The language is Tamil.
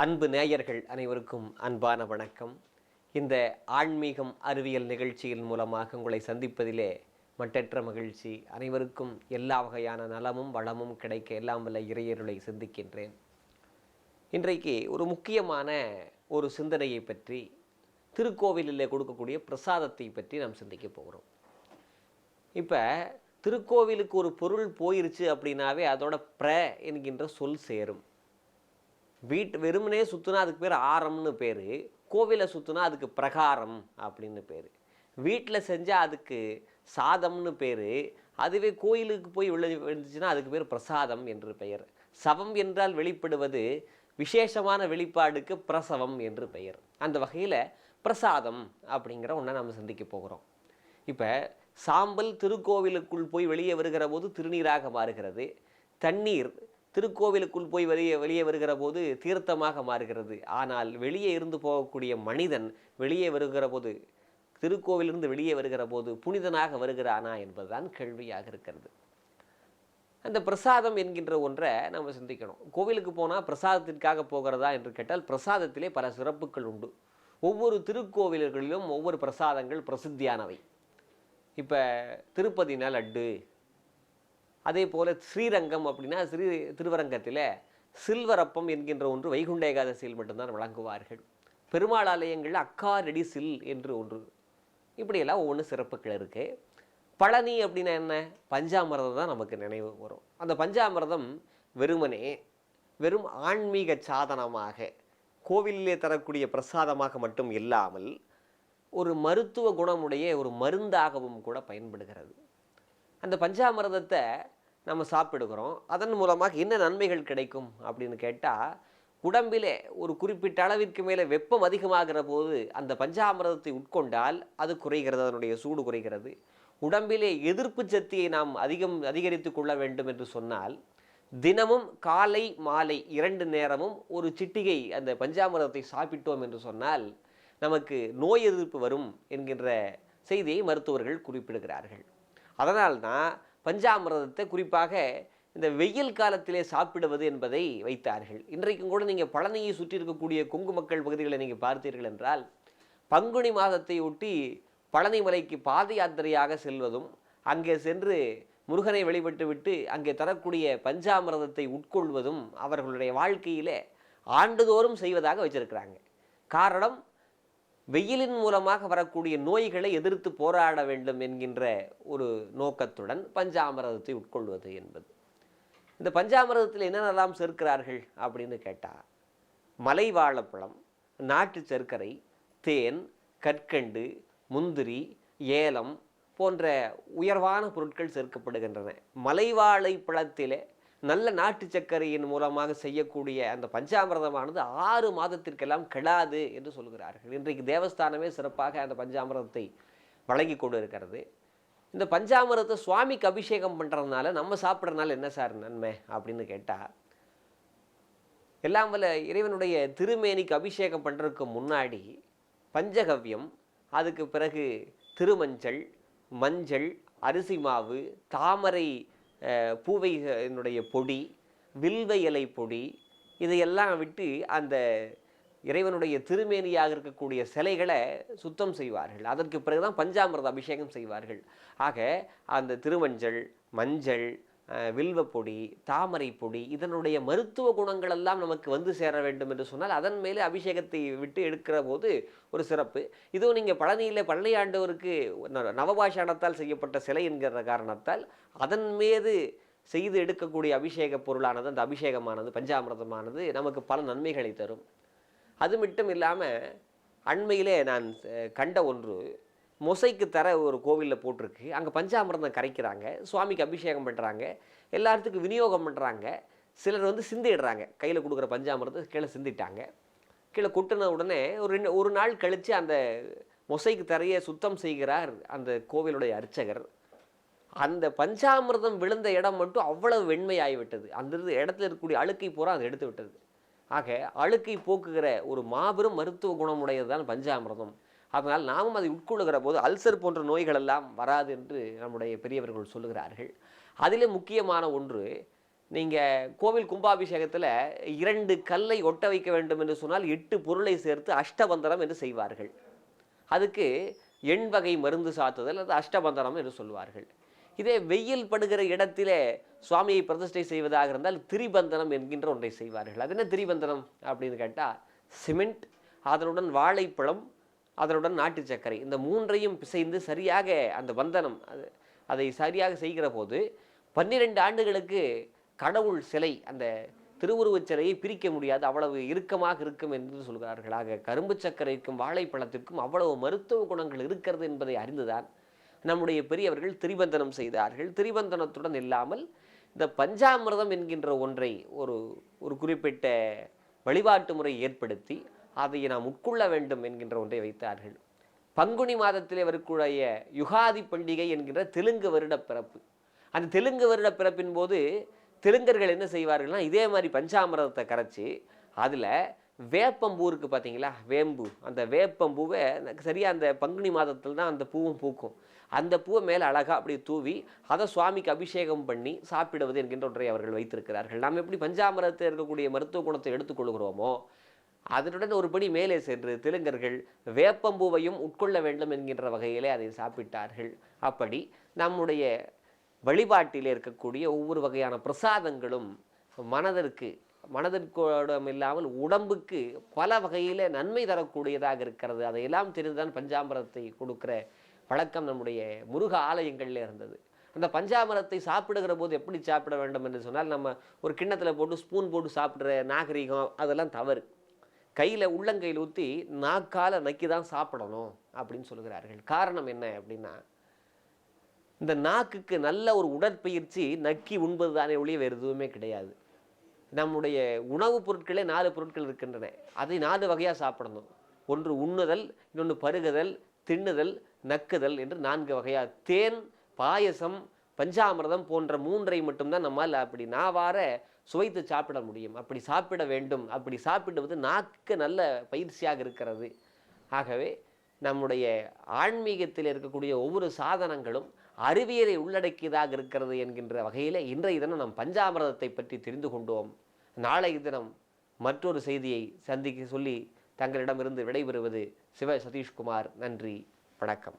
அன்பு நேயர்கள் அனைவருக்கும் அன்பான வணக்கம். இந்த ஆன்மீகம் அறிவியல் நிகழ்ச்சியின் மூலமாக உங்களை சந்திப்பதிலே மட்டற்ற மகிழ்ச்சி. அனைவருக்கும் எல்லா வகையான நலமும் வளமும் கிடைக்க எல்லாம் வல்ல இறையருளை சிந்திக்கின்றேன். இன்றைக்கு ஒரு முக்கியமான ஒரு சிந்தனையை பற்றி திருக்கோவிலில் கொடுக்கக்கூடிய பிரசாதத்தை பற்றி நாம் சிந்திக்க போகிறோம். இப்போ திருக்கோவிலுக்கு ஒரு பொருள் போயிருச்சு அப்படின்னாவே அதோட பிர என்கின்ற சொல் சேரும். வீட்டு வெறுமனே சுற்றுனா அதுக்கு பேர் ஆரம்னு பேர் கோவிலை சுற்றுனா அதுக்கு பிரகாரம் அப்படின்னு பேர். வீட்டில் செஞ்சால் அதுக்கு சாதம்னு பேர் அதுவே கோயிலுக்கு போய் விழு விழுந்துச்சுன்னா அதுக்கு பேர் பிரசாதம் என்று பெயர். சவம் என்றால் வெளிப்படுவது விசேஷமான வெளிப்பாடுக்கு பிரசவம் என்று பெயர். அந்த வகையில் பிரசாதம் அப்படிங்கிற ஒன்றை நம்ம சந்திக்க போகிறோம். இப்போ சாம்பல் திருக்கோவிலுக்குள் போய் வெளியே வருகிற போது திருநீராக மாறுகிறது. தண்ணீர் திருக்கோவிலுக்குள் போய் வெளியே வெளியே வருகிற போது தீர்த்தமாக மாறுகிறது. ஆனால் வெளியே இருந்து போகக்கூடிய மனிதன் வெளியே வருகிற போது திருக்கோவிலிருந்து வெளியே வருகிற போது புனிதனாக வருகிறானா என்பதுதான் கேள்வியாக இருக்கிறது. அந்த பிரசாதம் என்கின்ற ஒன்றை நம்ம சிந்திக்கணும். கோவிலுக்கு போனால் பிரசாதத்திற்காக போகிறதா என்று கேட்டால் பிரசாதத்திலே பல சிறப்புகள் உண்டு. ஒவ்வொரு திருக்கோவில்களிலும் ஒவ்வொரு பிரசாதங்கள் பிரசித்தியானவை. இப்போ திருப்பதினா லட்டு அதே போல் ஸ்ரீரங்கம் அப்படின்னா ஸ்ரீ திருவரங்கத்தில் சில்வரப்பம் என்கின்ற ஒன்று வைகுண்ட ஏகாதசியில் மட்டும்தான் வழங்குவார்கள். பெருமாள் ஆலயங்களில் அக்காரடி சில் என்று ஒன்று. இப்படியெல்லாம் ஒவ்வொன்று சிறப்புகள் இருக்குது பழனி அப்படின்னா என்ன? பஞ்சாமிரதம் தான் நமக்கு நினைவு வரும். அந்த பஞ்சாமிரதம் வெறுமனே வெறும் ஆன்மீக சாதனமாக கோவிலிலே தரக்கூடிய பிரசாதமாக மட்டும் இல்லாமல் ஒரு மருத்துவ குணமுடைய ஒரு மருந்தாகவும் கூட பயன்படுகிறது. அந்த பஞ்சாமிரதத்தை நம்ம சாப்பிடுகிறோம். அதன் மூலமாக என்ன நன்மைகள் கிடைக்கும் அப்படின்னு கேட்டால் உடம்பிலே ஒரு குறிப்பிட்ட அளவிற்கு மேலே வெப்பம் அதிகமாகிற போது அந்த பஞ்சாமிரதத்தை உட்கொண்டால் அது குறைகிறது அதனுடைய சூடு குறைகிறது. உடம்பிலே எதிர்ப்பு சக்தியை நாம் அதிகம் அதிகரித்து கொள்ள வேண்டும் என்று சொன்னால் தினமும் காலை மாலை இரண்டு நேரமும் ஒரு சிட்டிகை அந்த பஞ்சாமிரதத்தை சாப்பிட்டோம் என்று சொன்னால் நமக்கு நோய் எதிர்ப்பு வரும் என்கின்ற செய்தியை மருத்துவர்கள் குறிப்பிடுகிறார்கள். அதனால்தான் பஞ்சாமிரதத்தை குறிப்பாக இந்த வெயில் காலத்திலே சாப்பிடுவது என்பதை வைத்தார்கள். இன்றைக்கும் கூட நீங்கள் பழனியை சுற்றி இருக்கக்கூடிய கொங்கு மக்கள் பகுதிகளை நீங்கள் பார்த்தீர்கள் என்றால் பங்குனி மாதத்தை ஒட்டி பழனி மலைக்கு பாத யாத்திரையாக செல்வதும் அங்கே சென்று முருகனை வழிபட்டு விட்டு அங்கே தரக்கூடிய பஞ்சாமிரதத்தை உட்கொள்வதும் அவர்களுடைய வாழ்க்கையிலே ஆண்டுதோறும் செய்வதாக வச்சிருக்கிறாங்க. காரணம் வெயிலின் மூலமாக வரக்கூடிய நோய்களை எதிர்த்து போராட வேண்டும் என்கின்ற ஒரு நோக்கத்துடன் பஞ்சாமிரதத்தை உட்கொள்வது என்பது. இந்த பஞ்சாமிரதத்தில் என்னென்னலாம் சேர்க்கிறார்கள் அப்படின்னு கேட்டால் மலை வாழைப்பழம் நாட்டு சர்க்கரை தேன் கற்கண்டு முந்திரி ஏலம் போன்ற உயர்வான பொருட்கள் சேர்க்கப்படுகின்றன. மலைவாழை பழத்திலே நல்ல நாட்டு சர்க்கரையின் மூலமாக செய்யக்கூடிய அந்த பஞ்சாமிரதமானது ஆறு மாதத்திற்கெல்லாம் கெடாது என்று சொல்கிறார்கள். இன்றைக்கு தேவஸ்தானமே சிறப்பாக அந்த பஞ்சாமிரதத்தை வழங்கி கொண்டு இருக்கிறது இந்த பஞ்சாமிரதத்தை சுவாமிக்கு அபிஷேகம் பண்ணுறதுனால நம்ம சாப்பிட்றதுனால என்ன சார் நன்மை அப்படின்னு கேட்டால் எல்லாம் வல்ல இறைவனுடைய திருமேனிக்கு அபிஷேகம் பண்ணுறதுக்கு முன்னாடி பஞ்சகவ்யம் அதுக்கு பிறகு திருமஞ்சள் மஞ்சள் அரிசி மாவு தாமரை பூவைகளினுடைய பொடி வில்வ இலை பொடி இதையெல்லாம் விட்டு அந்த இறைவனுடைய திருமேனியாக இருக்கக்கூடிய சிலைகளை சுத்தம் செய்வார்கள். அதற்கு பிறகுதான் பஞ்சாமிரத அபிஷேகம் செய்வார்கள். ஆக அந்த திருமஞ்சள் மஞ்சள் வில்வ பொடி தாமரை பொடி இதனுடைய மருத்துவ குணங்கள் எல்லாம் நமக்கு வந்து சேர வேண்டும் என்று சொன்னால் அதன் மேலே அபிஷேகத்தை விட்டு எடுக்கிற போது ஒரு சிறப்பு. இதுவும் நீங்கள் பழனியில் பழனி ஆண்டவருக்கு நவபாஷாணத்தால் செய்யப்பட்ட சிலை என்கிற காரணத்தால் அதன் மீது செய்து எடுக்கக்கூடிய அபிஷேக பொருளானது அந்த அபிஷேகமானது பஞ்சாமிரதமானது நமக்கு பல நன்மைகளை தரும். அது மட்டும் இல்லாமல் அண்மையிலே நான் கண்ட ஒன்று மொசைக்கு தர ஒரு கோவிலில் போட்டிருக்கு. அங்கே பஞ்சாமிர்தம் கரைக்கிறாங்க. சுவாமிக்கு அபிஷேகம் பண்ணுறாங்க எல்லாத்துக்கும் விநியோகம் பண்ணுறாங்க சிலர் வந்து சிந்திடுறாங்க. கையில் கொடுக்குற பஞ்சாமிரதம் கீழே சிந்திட்டாங்க. கீழே கொட்டின உடனே ஒரு ரெண்டு ஒரு நாள் கழித்து அந்த மொசைக்கு தரையை சுத்தம் செய்கிறார் அந்த கோவிலுடைய அர்ச்சகர். அந்த பஞ்சாமிர்தம் விழுந்த இடம் மட்டும் அவ்வளவு வெண்மையாகிவிட்டது அந்த இடத்துல இருக்கக்கூடிய அழுக்கை பூரா அதை எடுத்து விட்டது ஆக அழுக்கை போக்குகிற ஒரு மாபெரும் மருத்துவ குணமுடையது தான் பஞ்சாமிர்தம். அதனால் நாமும் அதை உட்கொள்ளுகிற போது அல்சர் போன்ற நோய்கள் எல்லாம் வராது என்று நம்முடைய பெரியவர்கள் சொல்லுகிறார்கள். அதிலே முக்கியமான ஒன்று நீங்கள் கோவில் கும்பாபிஷேகத்தில் இரண்டு கல்லை ஒட்ட வைக்க வேண்டும் என்று சொன்னால் எட்டு பொருளை சேர்த்து அஷ்டபந்தனம் என்று செய்வார்கள். அதுக்கு எண் வகை மருந்து சாத்துதல் அது அஷ்டபந்தனம் என்று சொல்வார்கள் இதே வெயில் படுகிற இடத்திலே சுவாமியை பிரதிஷ்டை செய்வதாக இருந்தால் திரிபந்தனம் என்கின்ற ஒன்றை செய்வார்கள். அது என்ன திரிபந்தனம் அப்படின்னு கேட்டால் சிமெண்ட் அதனுடன் வாழைப்பழம் அதனுடன் நாட்டு சர்க்கரை. இந்த மூன்றையும் பிசைந்து சரியாக அந்த பந்தனம் அது அதை சரியாக செய்கிற போது பன்னிரெண்டு ஆண்டுகளுக்கு கடவுள் சிலை அந்த திருவுருவச் சிலையை பிரிக்க முடியாது. அவ்வளவு இறுக்கமாக இருக்கும் என்று சொல்கிறார்கள் ஆக கரும்பு சர்க்கரைக்கும் வாழைப்பழத்திற்கும் அவ்வளவு மருத்துவ குணங்கள் இருக்கிறது என்பதை அறிந்துதான் நம்முடைய பெரியவர்கள் திரிபந்தனம் செய்தார்கள். திரிபந்தனத்துடன் இல்லாமல் இந்த பஞ்சாமிர்தம் என்கின்ற ஒன்றை ஒரு ஒரு குறிப்பிட்ட வழிபாட்டு முறை ஏற்படுத்தி அதை நாம் உட்கொள்ள வேண்டும் என்கின்ற ஒன்றை வைத்தார்கள். பங்குனி மாதத்திலே வரக்கூடிய யுகாதி பண்டிகை என்கின்ற தெலுங்கு வருட பிறப்பு. அந்த தெலுங்கு வருட பிறப்பின் போது தெலுங்கர்கள் என்ன செய்வார்கள்னா இதே மாதிரி பஞ்சாமிரதத்தை கரைச்சி அதில் வேப்பம்பூ இருக்குது பார்த்தீங்களா வேம்பு. அந்த வேப்பம்பூவை சரியாக அந்த பங்குனி மாதத்தில் தான் அந்த பூவும் பூக்கும். அந்த பூவை மேலே அழகாக அப்படியே தூவி அதை சுவாமிக்கு அபிஷேகம் பண்ணி சாப்பிடுவது என்கின்ற ஒன்றை அவர்கள் வைத்திருக்கிறார்கள். நாம் எப்படி பஞ்சாமிரத்தில் இருக்கக்கூடிய மருத்துவ குணத்தை எடுத்துக்கொள்கிறோமோ அதனுடன் ஒருபடி மேலே சென்று தெலுங்கர்கள் வேப்பம்பூவையும் உட்கொள்ள வேண்டும் என்கின்ற வகையிலே அதை சாப்பிட்டார்கள். அப்படி நம்முடைய வழிபாட்டில் இருக்கக்கூடிய ஒவ்வொரு வகையான பிரசாதங்களும் மனதிற்கு மனதிற்கோடம் இல்லாமல் உடம்புக்கு பல வகையில் நன்மை தரக்கூடியதாக இருக்கிறது. அதையெல்லாம் தெரிந்துதான் பஞ்சாமிரத்தை கொடுக்குற பழக்கம் நம்முடைய முருக ஆலயங்களில் இருந்தது. அந்த பஞ்சாமிரத்தை சாப்பிடுகிற போது எப்படி சாப்பிட வேண்டும் என்று சொன்னால் நம்ம ஒரு கிண்ணத்தில் போட்டு ஸ்பூன் போட்டு சாப்பிட்ற நாகரிகம் அதெல்லாம் தவறு. கையில் உள்ளங்கையில் ஊற்றி நாக்கால நக்கி தான் சாப்பிடணும் அப்படின்னு சொல்லுகிறார்கள். காரணம் என்ன அப்படின்னா இந்த நாக்குக்கு நல்ல ஒரு உடற்பயிற்சி நக்கி உண்பது தானே ஒழிய வேறு எதுவுமே கிடையாது. நம்முடைய உணவுப் பொருட்களே நாலு பொருட்கள் இருக்கின்றன. அதை நாலு வகையாக சாப்பிடணும். ஒன்று உண்ணுதல் இன்னொன்று பருகுதல் தின்னுதல் நக்குதல் என்று நான்கு வகையாக தேன் பாயசம் பஞ்சாமிர்தம் போன்ற மூன்றை மட்டும்தான் நம்மால் அப்படி நாவார சுவைத்து சாப்பிட முடியும். அப்படி சாப்பிட வேண்டும். அப்படி சாப்பிடுவது நாக்கு நல்ல பயிற்சியாக இருக்கிறது. ஆகவே நம்முடைய ஆன்மீகத்தில் இருக்கக்கூடிய ஒவ்வொரு சாதனங்களும் அறிவியலை உள்ளடக்கியதாக இருக்கிறது என்கின்ற வகையில் இன்றைய தினம் நாம் பஞ்சாமிரதத்தை பற்றி தெரிந்து கொண்டோம். நாளைய தினம் மற்றொரு செய்தியை சந்திக்க சொல்லி தங்களிடமிருந்து விடைபெறுவது சிவ சதீஷ்குமார். நன்றி. வணக்கம்.